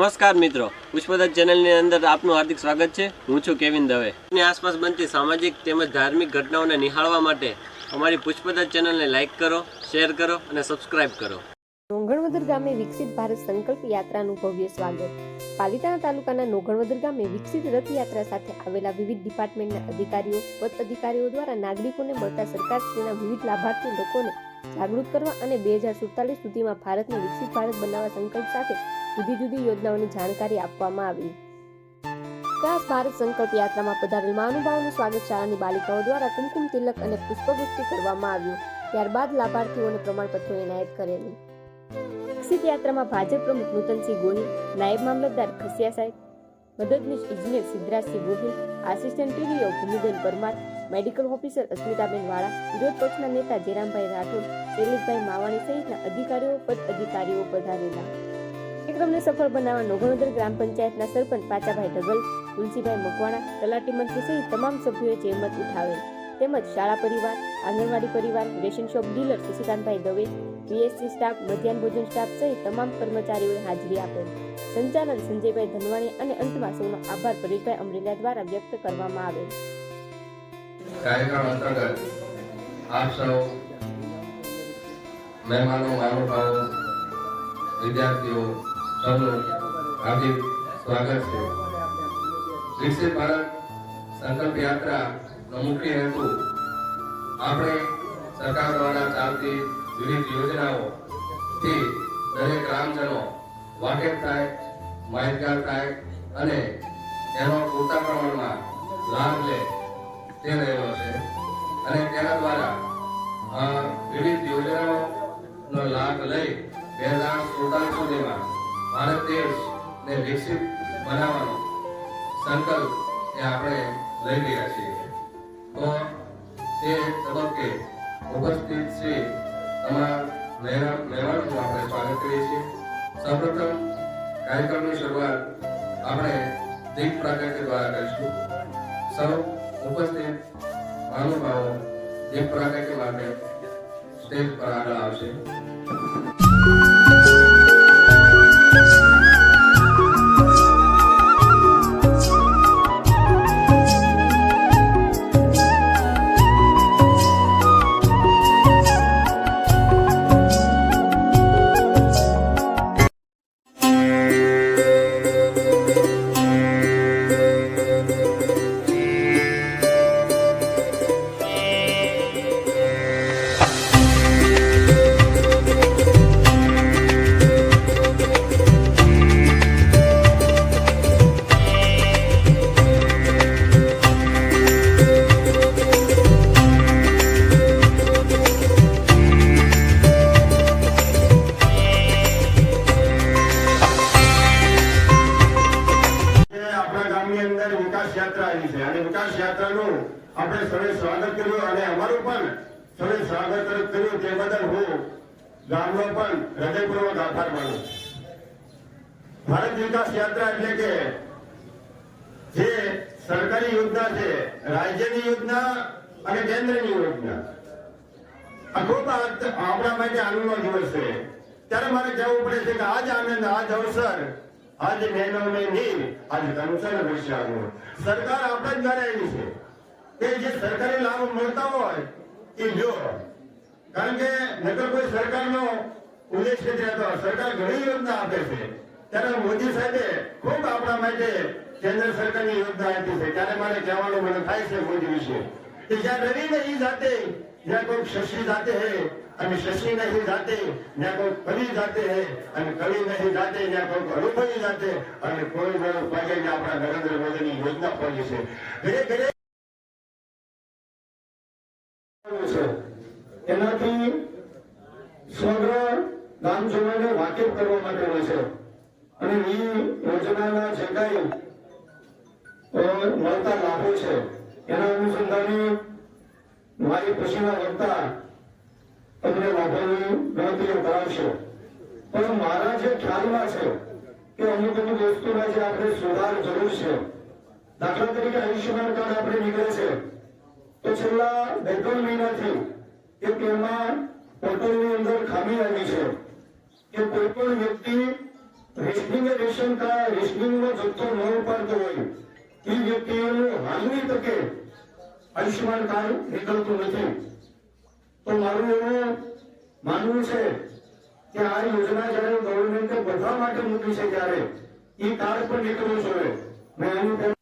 નમસ્કાર મિત્રો. પુષ્પદત્ત ચેનલની અંદર આપનું હાર્દિક સ્વાગત છે. હું છું કેવિન દવે. ની આસપાસ બનતી સામાજિક તેમજ ધાર્મિક ઘટનાઓને નિહાળવા માટે અમારી પુષ્પદત્ત ચેનલને લાઇક કરો શેર કરો અને સબસ્ક્રાઇબ કરો. નોગણવદર ગામે વિકસિત ભારત સંકલ્પ યાત્રાનું ભવ્ય સ્વાગત. પાલિતાણા તાલુકાના નોગણવદર ગામે વિકસિત રથયાત્રા સાથે આવેલા વિવિધ ડિપાર્ટમેન્ટના અધિકારીઓ પદ અધિકારીઓ દ્વારા નાગરિકોને મળતા સરકારશ્રીના વિવિધ લાભાર્થી લોકોને જાગૃત કરવા અને બે હજાર સુડતાલીસ સુધીમાં ભારતને વિકસિત ભારત બનાવવા સંકલ્પ સાથે જુદી જુદી યોજનાઓની જાણકારી આપવામાં આવી. વિકાસ ભારત સંકલ્પ યાત્રામાં પધારેલ મહાનુભાવોનું સ્વાગત શાળાની બાલિકાઓ દ્વારા કુમકુમ તિલક અને પુષ્પવૃષ્ટિ કરવામાં આવ્યું. ત્યારબાદ લાભાર્થીઓને પ્રમાણપત્રો એનાયત કરેલી. વિકસિત યાત્રામાં ભાજપ પ્રમુખ નૂતનસિંહ ગોહિલ, નાયબ મામલતદાર ખસિયા સાહેબ, મદદનીશ ઇજનેર Siddhrajsinh Gohil, assistant TDO Bhumiben Parmar, medical officer Asmitaben Vala, વિરોધ પક્ષના નેતા જેરામભાઈ રાઠોડ, શૈલેષભાઈ માવાણી સહિતના અધિકારીઓ પદ અધિકારીઓ પધારેલા. કાર્યક્રમને સફળ બનાવવા નોગણોદર ગ્રામ પંચાયતના સરપંચ પાચાભાઈ ઢગલ, તુલસીભાઈ મકવાણા, તલાટી મંત્રી સહિત તમામ સભ્યોએ જહેમત ઉઠાવેલ. તેમજ શાળા પરિવાર, આંગણવાડી પરિવાર, રેશન શોપ ડીલર શશિકાંતભાઈ દવે, પીએસસી સ્ટાફ, મધ્યાહન ભોજન સ્ટાફ સહિત તમામ કર્મચારીઓએ હાજરી આપેલ. સંચાલન સંજયભાઈ ધનવાણી અને અંતમાં સૌનો આભાર પરેશભાઈ અમરેલા દ્વારા વ્યક્ત કરવામાં આવેલ. કાર્યક્રમ અંતર્ગત આપ સૌ મહેમાનો મહાનુભાવો વિદ્યાર્થીઓ હાર્દિક સ્વાગત છે. વિકસિત ભારત સંકલ્પ યાત્રાનો મુખ્ય હેતુ. આપણે સરકાર દ્વારા ચાલતી વિવિધ યોજનાઓથી દરેક ગ્રામજનો વાકેફ થાય, માહિતગાર થાય અને એનો પૂરતા પ્રમાણમાં લાભ લે તે રહેલો છે. અને તેના દ્વારા વિવિધ યોજનાઓનો લાભ લઈ બે હજાર સુડતાલીસ સુધીમાં ભારત દેશને વિકસિત બનાવવાનો સંકલ્પ એ આપણે લઈ રહ્યા છીએ. તો તે તબક્કે ઉપસ્થિત શ્રી મહેમાન મહેમાનોનું આપણે સ્વાગત કરીએ છીએ. સૌપ્રથમ કાર્યક્રમની શરૂઆત આપણે દીપ પ્રાગટ્ય દ્વારા કરીશું. સૌ ઉપસ્થિત મહાનુભાવો દીપ પ્રાગટ્ય માટે સ્ટેજ પર આગળ આવશે. ગામની અંદર વિકાસ યાત્રા આવી છે. અને વિકાસ યાત્રાનું આપણે સૌએ સ્વાગત કર્યું અને અમારું પણ સૌએ સ્વાગત કર્યું તે બદલ હું ગામનો પણ હૃદયપૂર્વક આભાર માનું ભારત વિકાસ યાત્રા એટલે કે જે સરકારી યોજના છે, રાજ્યની યોજના અને કેન્દ્રની યોજના. આ ખૂબ આપણા માટે આનંદનો દિવસ છે. ત્યારે મારે કહેવું પડે છે કે આજ આનંદ, આજ અવસર આજ મહેનવને નીર આજ ધનુષન વિશ્રામો સરકાર આપણા જ દ્વારા છે કે જે સરકારી લાભ મળતા હોય એ લ્યો. કારણ કે નકર કોઈ સરકારનો ઉલ્લેખ રહેતો. સરકાર ઘણી યોજના આપે છે. ત્યારે મોદી સાહેબે ખૂબ આપણા માટે કેન્દ્ર સરકારની યોજના આપી છે. ત્યારે મારે કહેવાનું મને થાય છે મોદી વિશે કે જ્યાં રવિને નહીં જાતે જ્યાં કોઈ શશી જાતે હૈ અને શશી નહીં જાતે જ્યાં કોઈ કવિ જાતે હે અને કવિ નહીં જાતે જ્યાં કોઈ અનુભવી જાતે અને કોઈ નો પગે આપણા નરેન્દ્ર મોદીની યોજના પડી છે. ઘરે ઘરે એનાથી સમગ્ર ગામજનોને વાકેફ કરવા માટે હોય છે. અને એ યોજનાના જે મળતા લાભો છે, એના અનુસંધાને મારી પછીના વક્તા તમને લાભોની ગણતરીઓ કરાવશે. પણ મારા જે ખ્યાલમાં છે કે અમુક અમુક વસ્તુમાં જે આપણે સુધાર જરૂર છે, દાખલા તરીકે આયુષ્યમાન કાર્ડ આપણે નીકળે છે, તો છેલ્લા બે ત્રણ મહિનાથી એક એમાં પોર્ટલની અંદર ખામી આવી છે કે કોઈ પણ વ્યક્તિ રેશનિંગ રેશન કાર્ડ, રેશનિંગનો જથ્થો ન ઉપાડતો હોય, એ વ્યક્તિઓનું હાલની તકે આયુષ્યમાન કાર્ડ નીકળતું નથી. તો મારું એવું માનવું છે કે આ યોજના જ્યારે ગવર્મેન્ટે બધા માટે મૂકી છે ત્યારે એ કાર્ડ પણ નીકળવું જોઈએ. મેં એની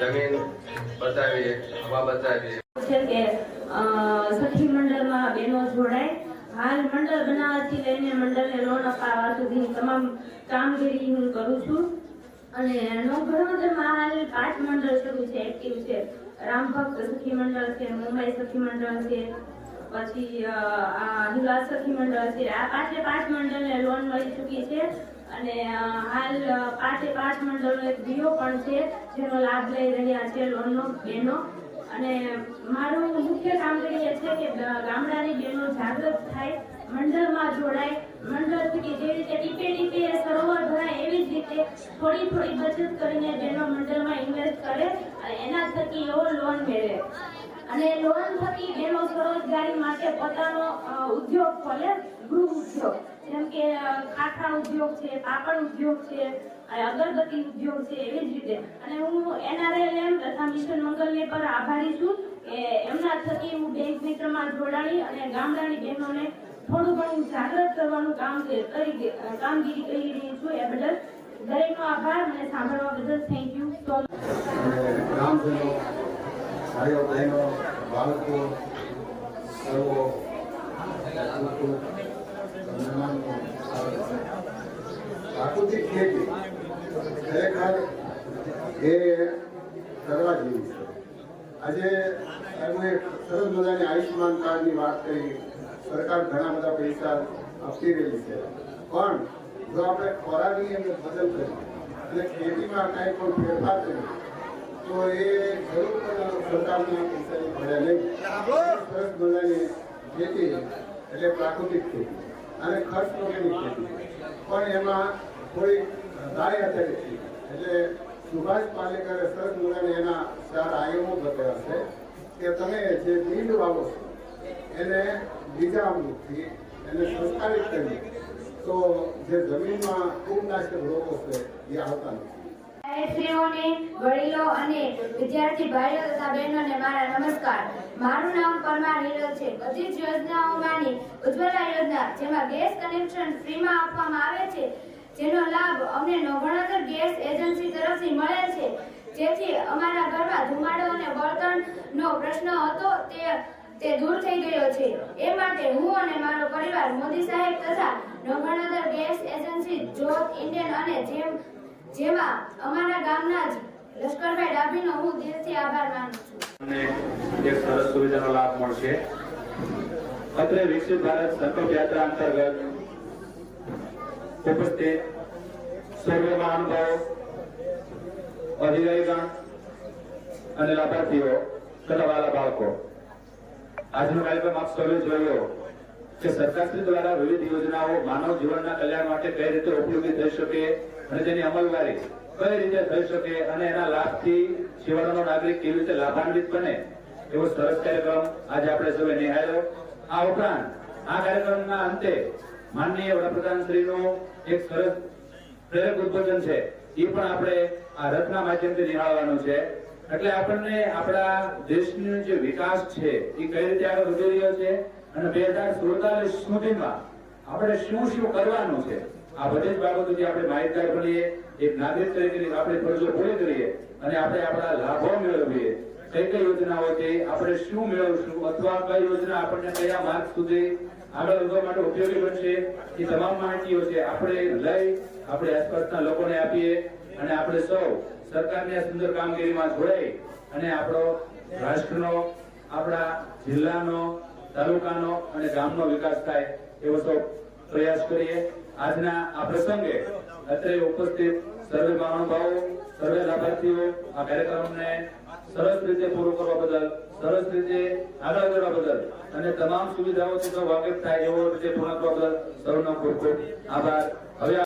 જમીન બચાવીએ હવા બચાવીએ છે કે સખી મંડળમાં બહેનો જોડાય. હાલ મંડળ બનાવવાથી લઈને મંડળને લોન અપાવવા સુધીની તમામ કામગીરી હું કરું છું. અને નવભણોદરમાં હાલ પાંચ મંડળ શરૂ છે એક્ટિવ છે. રામભક્ત સખી મંડળ છે, મુંબઈ સખી મંડળ છે, પછી આ હિલા સખી મંડળ છે. આ પાંચે પાંચ મંડળને લોન મળી ચૂકી છે. અને હાલ પાંચે પાંચ મંડળનો એક દીવો પણ છે, જેનો લાભ લઈ રહ્યા છે લોનનો બહેનો. અને, મારું મુખ્ય કામગીરી એ છે કે ગામડાની બહેનો જાગૃત થાય, મંડળમાં જોડાય મંડળ જે રીતે ટીપે ટીપે સરોવર ભરાય, એવી જ રીતે થોડી થોડી બચત કરીને બહેનો મંડળમાં ઇન્વેસ્ટ કરે, અને એના થકી એવો લોન મેળવે. અને લોન થકી બહેનો સ્વરોજગારી માટે પોતાનો ઉદ્યોગ ખોલે ગૃહ ઉદ્યોગ જેમ કે ખાખરા ઉદ્યોગ છે, પાપડ ઉદ્યોગ છે અગરબત્તી ઉદ્યોગ છે, એવી જ રીતે. અને હું એનઆરએલએમ તથા મિશન મંગલને પર આભારી છું કે એમના થકી હું બેંક મિત્રમાં જોડાણી અને ગામડાની બહેનોને થોડું ઘણું જાગૃત કરવાનું કામ કરી કામગીરી કરી રહી છું એ બદલ દરેકનો આભાર મને સાંભળવા બદલ થેન્ક યુ સો મચ બાળકો, સર્વો કુટુંબ, મહેમાનો, પ્રાકૃતિક ખેતી ખરેખર એ કરવા જેવી છે. આજે એમણે સરસ મજાની આયુષ્યમાન કાર્ડની વાત કરી. સરકાર ઘણા બધા પૈસા આપી રહી છે. પણ જો આપણે ખોરાકની અંદર બદલ કરીએ અને ખેતીમાં કાંઈ પણ ફેરફાર કરીએ, તો એ જરૂર પણ સરકારના પૈસાની ભરે નહીં. સરસ મજાની ખેતી એટલે પ્રાકૃતિક ખેતી અને ખર્ચ વગેરેની ખેતી. પણ એમાં થોડી દાય ખેતી એટલે સુભાષ પાલેકરે સરસ મજાને એના ચાર આયમો બતાવ્યા છે કે તમે જે નીંદ વાવો છો, એને બીજામૃતથી એને સંસ્કારિત કરી તો જે જમીનમાં ફૂગનાશક રોગો છે, એ આવતા નથી. સ્ત્રીઓને, વડીલો અને વિદ્યાર્થી ભાઈઓ તથા બહેનોને મારા નમસ્કાર. મારું નામ પરમાર હિરલ છે. બધી જ યોજનાઓમાંની ઉજ્જવલા યોજના, જેમાં ગેસ કનેક્શન ફ્રીમાં આપવામાં આવે છે. જેનો લાભ અમને નવગણતર ગેસ એજન્સી તરફથી મળે છે. જેથી અમારા ઘરમાં ધુમાડો અને બળતણનો પ્રશ્ન હતો તે તે દૂર થઈ ગયો છે. એ માટે હું અને મારો પરિવાર મોદી સાહેબ તથા નવગણતર ગેસ એજન્સી જોત ઇન્ડિયન અને જેમ, જેમાં અમારા ગામના જ લશ્કરભાઈ ડાભીનો હું દિલથી આભાર માનું છું. અને એક સરસ સુવિધાનો લાભ મળશે. અત્રે વિકસિત ભારત સંકલ્પ યાત્રા અંતર્ગત ઉપસ્થિત સર્વે મહાનુભાવો અધિકારીગણ અને લાભાર્થીઓ તથા વાલા બાળકો. આજનો કાર્યક્રમ આપ સૌએ જોયો કે સરકારશ્રી દ્વારા વિવિધ યોજનાઓ માનવ જીવનના કલ્યાણ માટે કઈ રીતે ઉપયોગી થઈ શકે અને તેની અમલવારી કઈ રીતે થઈ શકે અને એના લાભથી જીવનનો નાગરિક કેવી રીતે લાભાન્વિત બને, એવો સરસ કાર્યક્રમ આજે આપણે સૌએ નિહાળ્યો. આ ઉપરાંત આ કાર્યક્રમના અંતે માનનીય વડાપ્રધાન શ્રીનું એક સરસ પ્રેરક ઉદ્બોધન છે. એ પણ આપણે આ રથના માધ્યમથી નિહાળવાનું છે. એટલે આપણને આપણા દેશનો જે વિકાસ છે, એ કઈ રીતે આગળ વધી રહ્યો છે અને બે હજાર સુડતાલીસ સુધીમાં આપણે શું શું કરવાનું છે, આ બધી જ બાબતોથી આપણે માહિતગાર બનીએ, એક નાગરિક તરીકે આપણે ફરજો પૂરી કરીએ અને આપણે આપણા લાભો મેળવીએ. કઈ કઈ યોજનાઓથી આપણે શું મેળવશું અથવા કઈ યોજના આપણને કયા માર્ગ સુધી આગળ વધવા માટે ઉપયોગી બનશે એ તમામ માહિતીઓ છે. આપણે લઈ, આપણે આસપાસના લોકોને આપીએ અને આપણે સૌ સરકારની આ સુંદર કામગીરીમાં જોડાઈ અને આપણો રાષ્ટ્રનો, આપણા જિલ્લાનો, તાલુકાનો અને ગામનો વિકાસ થાય એવો સૌ પ્રયાસ કરીએ. આજના આ પ્રસંગે અત્રે ઉપસ્થિત સર્વે મહાનુભાવો, સર્વે લાભાર્થીઓ આ કાર્યક્રમને સરસ રીતે પૂરો કરવા બદલ, સરસ રીતે આગળ કરવા બદલ અને તમામ સુવિધાઓથી વાકેફ થાય એવો રીતે પૂર્ણ કરવા બદલ સૌનો ખૂબ ખૂબ આભાર. હવે